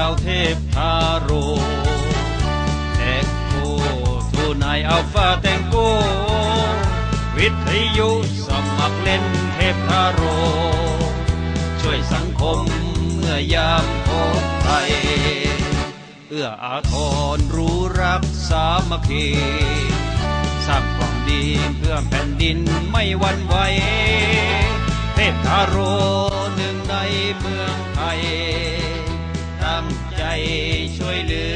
ชาวเทพทาโรเอ็กโคทูนายอัลฟาแตงโก วิทยุสมัครเล่นเทพทาโร ช่วยสังคมเมื่อยามพบภัยเอื้ออาทรรู้รักสามัคคีสร้างความดีเพื่อแผ่นดินไม่หวันไหวเทพทาโรหนึ่งในเมืองไทย söyle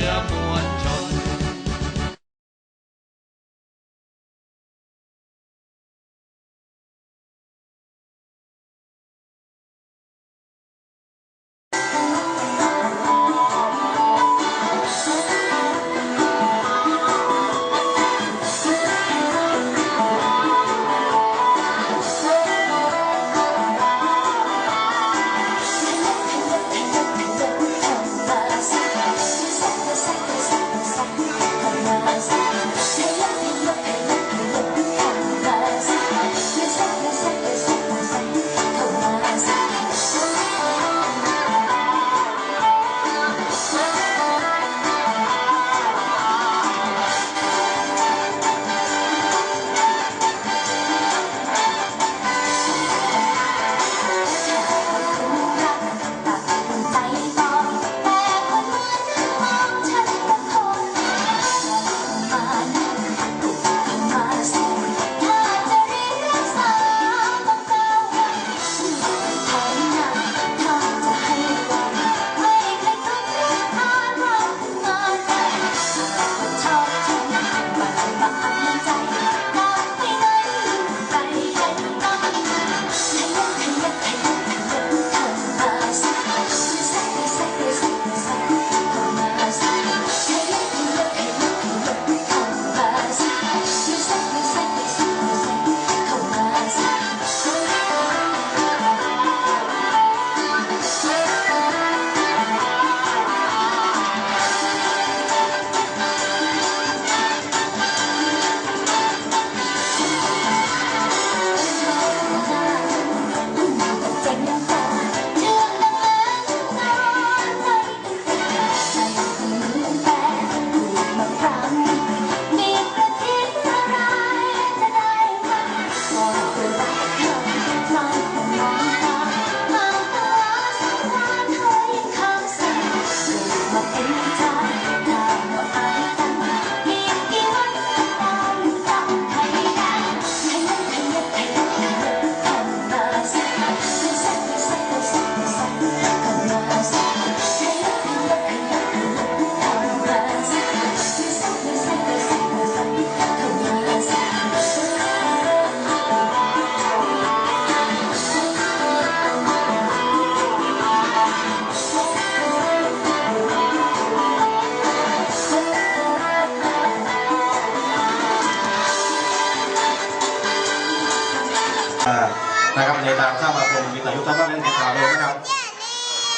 นะครับในทางสร้างมาเป็นวิทยุสร้างบ้านเล่นเทคาโรนะครับ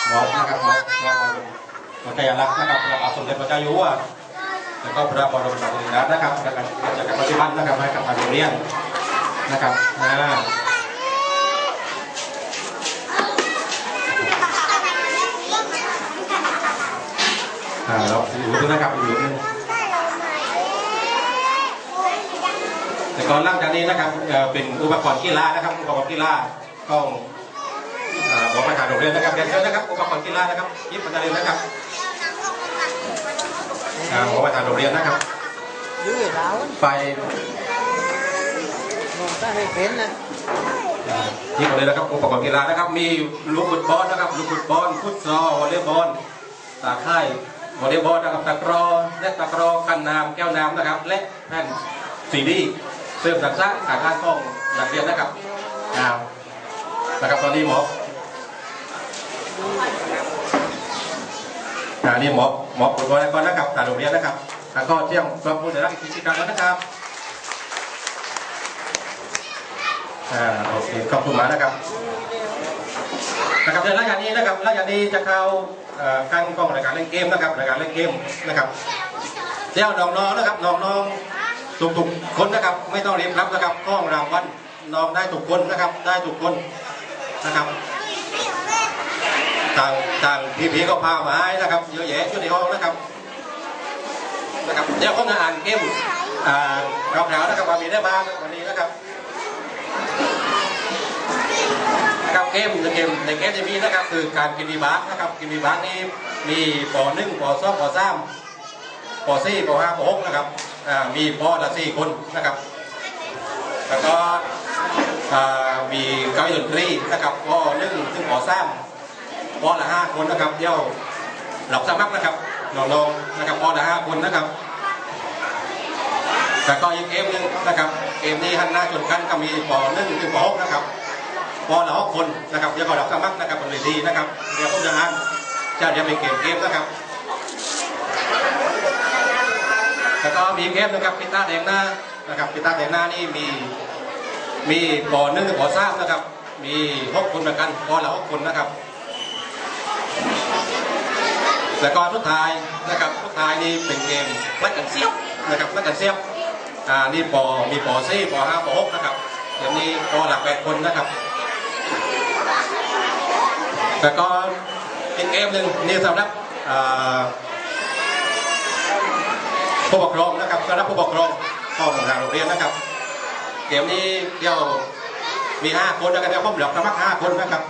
หมอนะครับหมอหมอหมอใจรักนะครับพระบาสมเด็จพระเจ้าอยู่หัวแล้วก็พระบรมราชินีนานะครับจากการจากการปฏิบัตินะครับให้กับทางโรงเรียนนะครับอ่าอ่าเราอยู่ด้วยนะครับอยู่ด้วย แต่ก่ อนหลังจากนี้นะครับเอ่อเป็นอุปกรณ์กีฬานะครับอุปกรณ์กีฬาก็เอ่อบอกประธานโรงเรียนนะครับเรียนเชิญนะครับอุปกรณ์กีฬานะครับยิบมาเรียนนะครับอ่าบอกประธานโรงเรียนนะครับ dưới rồi đảo ไป người ta hay phén nè อ่ายิบมาเลยนะครับอุปกรณ์กีฬานะครับ มีลูกฟุตบอลนะครับลูกฟุตบอลฟุตซอลวอลเลย์บอลตาข่ายวอลเลย์บอลนะครับตะกร้อและตะกร้อกันน้ำแก้วน้ำนะครับ และแผ่นซีดี เสริมทักษะการอ่านของนักเรียนนะครับอ่านะครับตอนนี้หมออันนี้หมอหมอปวดหัวแล้วก็นะครับทางโรงเรียนนะครับแล้วก็เที่ยงปรับปรุงเดี๋ยวรับกิจกรรมแล้วนะครับอ่าโอเคขอบคุณมากนะครับนะครับเดี๋ยวหลังจากนี้นะครับหลังจากนี้จะเข้าเอ่อการกล้องรายการเล่นเกมนะครับรายการเล่นเกมนะครับเดี๋ยวน้องๆนะครับน้องๆ ทุกๆคนนะครับ ไม่ต้องรีบรับนะครับกล้องรางวัลน้องได้ทุกคนนะครับ ได้ทุกคนนะครับทางทางพี่ๆก็พามาให้นะครับเยอะแยะอยู่ในห้องนะครับนะครับเดี๋ยวผมจะอ่านเกมอ่าเราๆนะครับว่ามีได้บ้างวันนี้นะครับนะครับเกมในเกมในเกมจะมีนะครับ คือการกินดีบาร์นะครับกินดีบาร์นี่มีปหนึ่งปสองปสามปสี่ปห้าปหกนะครับ อ่ามีปละสี่คนนะครับ แล้วก็มีกาอี้ดนตรีนะครับปหนึ่งถึงปสามปละห้าคนนะครับเดี๋ยวหลับสมัครนะครับน้องๆนะครับปละห้าคนนะครับแล้วก็อีกเกมหนึงนะครับเกมนี้หันหน้าชนกันก็มีปหนึ่งถึงปหกนะครับปละหกคนนะครับเดี๋ยวก็หลับสมัครนะครับบนเวทีนะครับเดี๋ยวผมจะอ่านจะเดี๋ยวเป็นเกมเกมนะครับ แล้วมีเกมนะครับพิต้าแดงหน้านะครับพิต้าแดงหน้านี่มีมีปหนึ่งถึงปสามนะครับ มีหกคนเหมือนกันปละหกคนนะครับแล้วก็ทุกทายนะครับทุกทายนี่เป็นเกมรัดกันเสียบนะครับรัดกันเสียบอ่านี่ปอมีปอซี่ปอห้าปอหกนะครับเดี๋ยวนี้ปอหลักแปดคนนะครับแล้วก็อีกเกมหนึ่งนี่สำหรับอ่า ผู้ปกครองนะครับสำหรับผู้ปกครองของทางโรงเรียนนะครับเกมนี้เดี๋ยวมีห้าคนนะครับเดี๋ยวผมเหลือสมัครห้าคนนะครับ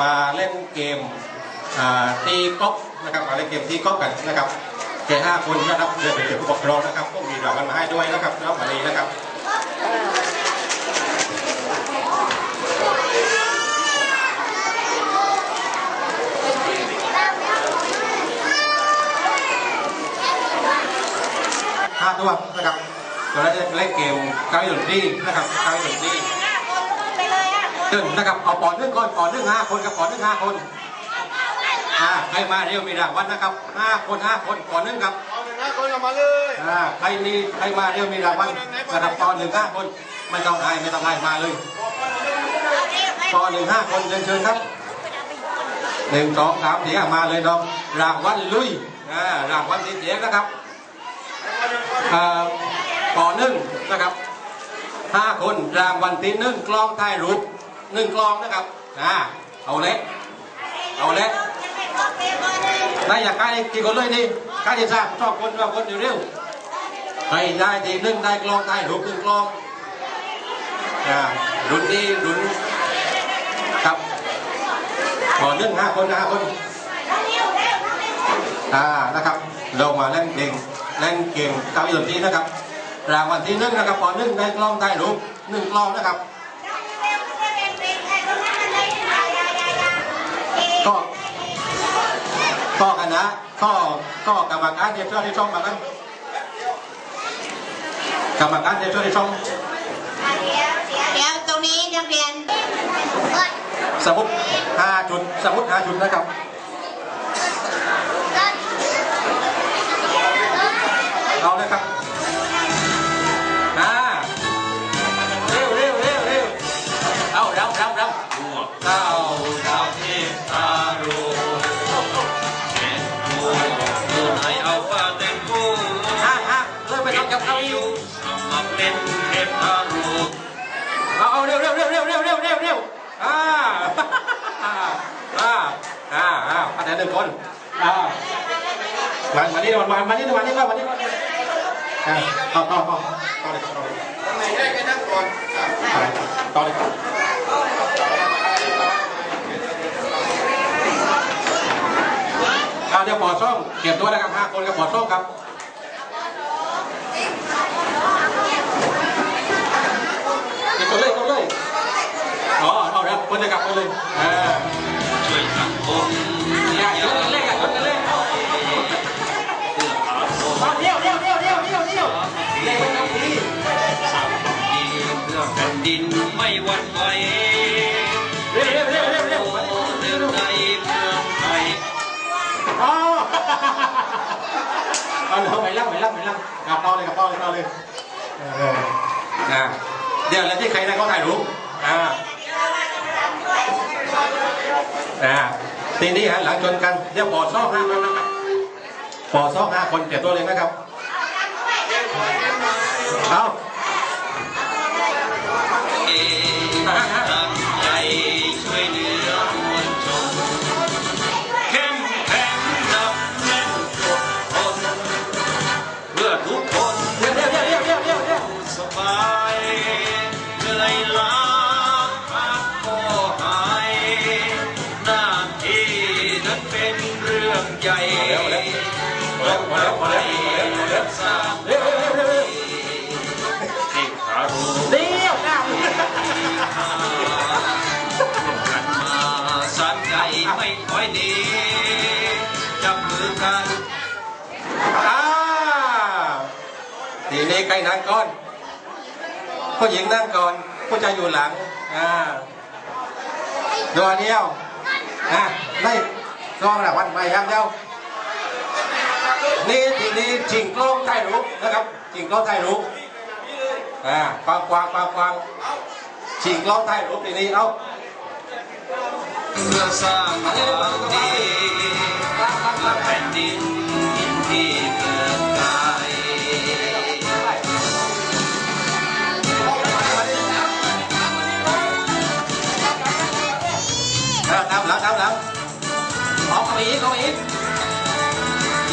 มาเล่นเกมตีก๊อกนะครับมาเล่นเกมตีก๊อกกันนะครับแค่ห้าคนนะครับเดินไปเจอผู้ปกครองนะครับก็มีรางวัลมาให้ด้วยนะครับแล้วมาลีนะครับาตัวนะครับเราจะเล่นเกมการดนตรีนะครับการดนตรีหนึ่งนะครับเอาปอดหนึ่งคนปอดหนึ่งห้าคนกับปอดหนึ่งห้าคนอ่าใครมาเร็วมีรางวัลนะครับห้าคนห้าคนปอดหนึ่งครับเอาหนึ่งห้าคนออกมาเลยอ่าใครมีใครมาเร็วมีรางวัลนะครับปอดหนึ่งห้าคนไม่ต้องอายไม่ต้องอายมาเลยปอดหนึ่งห้าคนเชิญเชิญครับหนึ่งสองสามสี่ห้ามาเลยน้องรางวัลลุยอ่ารางวัลสีเสียงนะครับ อ่อหนึ่งนะครับห้าคนรางวัลที่หนึ่งกล้องถ่ายรูปหนึ่งกล้องนะครับอ่าเอาเล็กเอาเล็กได้อยากได้กี่คนเลยนี่ใครที่ทราบชอบคนชอบคนเร็วๆใครได้ทีหนึ่งได้กล้องถ่ายรูปหนึ่งกล้องอ่ารุ่นนี้รุ่นครับขอหนึ่งห้าคนนะห้าคนอ่านะครับเรามาเล่นเกม เล่นเกมเก้าอี้ดนตรีนะครับรางวัลที่หนึ่งนะครับพอหนึ่งได้กล้องถ่ายรูปหนึ่งกล้องนะครับ ก็ก็กันนะก็ก็กรรมการเดี๋ยวช่วยที่ช่องมากันกรรมการเดี๋ยวช่วยที่ช่องเดี๋ยวตรงนี้นักเรียนสมุดห้าจุดสมุดห้าจุดนะครับ เอาเลยครับอ่าเร็วเร็วเร็วเร็วเอาเร็วเร็วเร็วพวกเอาดาวเทพทาโร่แม่โคอยู่ในอัลฟาแตงโกห้าห้าเริ่มไปทำกับเขาออยู่ยู่สมัครเล่นเทพทาโร่เอาเอาเร็วเร็วเร็วเร็วเร็วเร็วเร็วเร็วอ่าอ่าอ่าอ่าอ่าอันไหนหนึ่งคนอ่ามามานี่มามานี่มานี่ก่อนมานี่ก่อน อ่าต่อต่อต่อต่อเลยต่อเลยทำไมได้ก็นั่งก่อนต่อเลยครับเดี๋ยวปอดส้มเก็บตัวนะครับห้าคนกับปอดส้มครับเก็บตัวเลยตัวเลยอ๋อเอาแล้วคนจะกลับคนเลยอ่าช่วยสังคม วั่นไหวเร็วเร็วเร็วเร็วเร็วโอ้เรื่องในเมืองไทยอ๋อเอาเลยไปลั่งไปลั่งไปลั่งกับต่อเลยกับต่อเลยต่อเลยเออนะเดี๋ยวแล้วที่ใครนะเขาถ่ายรูปอ่าอ่าทีนี้ฮะหลังชนกันเดี๋ยวปอดซอกห้าคนนะครับปอดซอกห้าคนเก็บตัวเลยนะครับเอา ไม่ค่อยดีจับมือกันอ้าทีนี้ใครนั่งก่อนผู้หญิงนั่งก่อนผู้ชายอยู่หลังอ่าดอเดียวนะได้รองรางวัลไปครับเจ้า นี่ทีนี้จิงกล้องถ่ายรู้นะครับจิงกล้องถ่ายรู้อ่ากวางกวางกวางกวางจิงกล้องถ่ายรู้ทีนี้เอาเพื่อสร้างความดี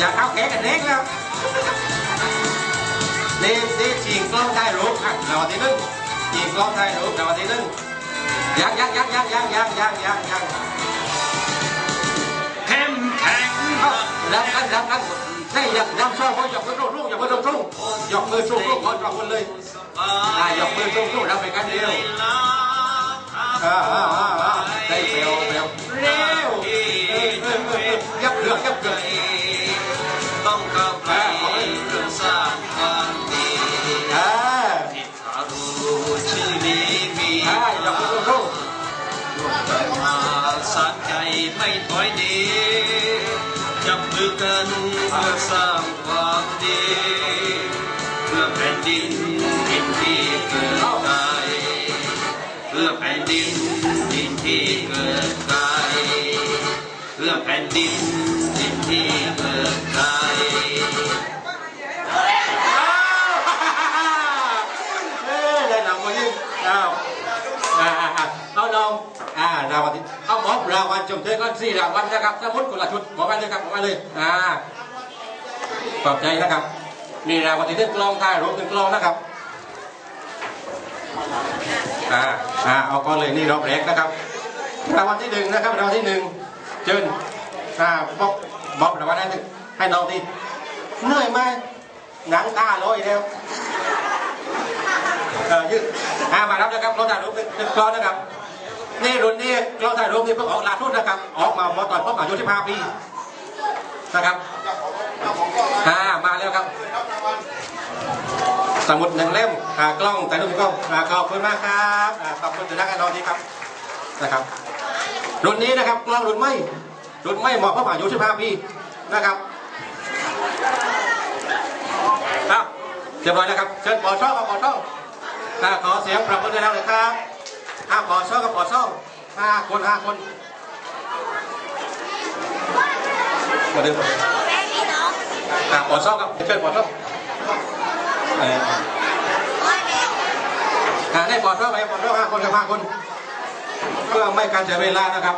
อย่าเข้าแขนกันเด็กแล้วนี่นี่จิงกล้องถ่ายรูปอะรางวัลที่หนึ่งจิงกล้องถ่ายรูปรางวัลที่หนึ่งยังยังยังยังยังยังยังยังยังเ nói đi trong nước thân bước sang quang đi? Là bên đi tìm đi cửa cài là bên đi tìm đi cửa cài là bên đi tìm đi cửa cài nào. เอาน้องอ่ารางวัลที่เอาหมอบรางวัลจมเชยก้อนสี่รางวัลนะครับสมุดคนละชุดหมอบไปเลยครับหมอบไปเลยอ่าขอบใจนะครับนี่รางวัลที่หนึ่งกลองถ่ายรูปหนึ่งกลองนะครับอ่าอ่าเอาก่อนเลยนี่รอบแรกนะครับรางวัลที่หนึ่งนะครับรางวัลที่หนึ่งเชิญอ่าบ๊อบบ๊อบรางวัลที่ให้น้องทีเหนื่อยไหมหนังตาลอยแล้วเออยืดอ่ามารับนะครับราถ่ายรูปเป็นกล้องนะครับ นี่รุ่นนี้เราถ่ายรูปนี่เพิ่งออกล่าสุดนะครับ ออกมาพอตอนพบอายุ15ปีนะครับอ่ามาแล้วครับ สมุดหนึ่งเล่มอ่ากล้องถ่ายรูปกล้องขอบคุณมากครับขอบคุณสุนัขกันนอนดีครับนะครับ รุ่นนี้นะครับกล้องรุ่นไม่รุ่นไม่เหมาะพบอายุ15ปีนะครับครับเรียบร้อยนะครับ เชิญปอช่องครับปอช่องขอเสียงปรบมือดังๆเลยครับ ห้าปอช่องกับปอช่องห้าคนห้าคนมาดึงอ่าปอช่องครับเชิญปอช่องเอออ่าได้ปอช่องไปปอช่องห้าคนกับห้าคน เพื่อไม่การเสียเวลานะครับ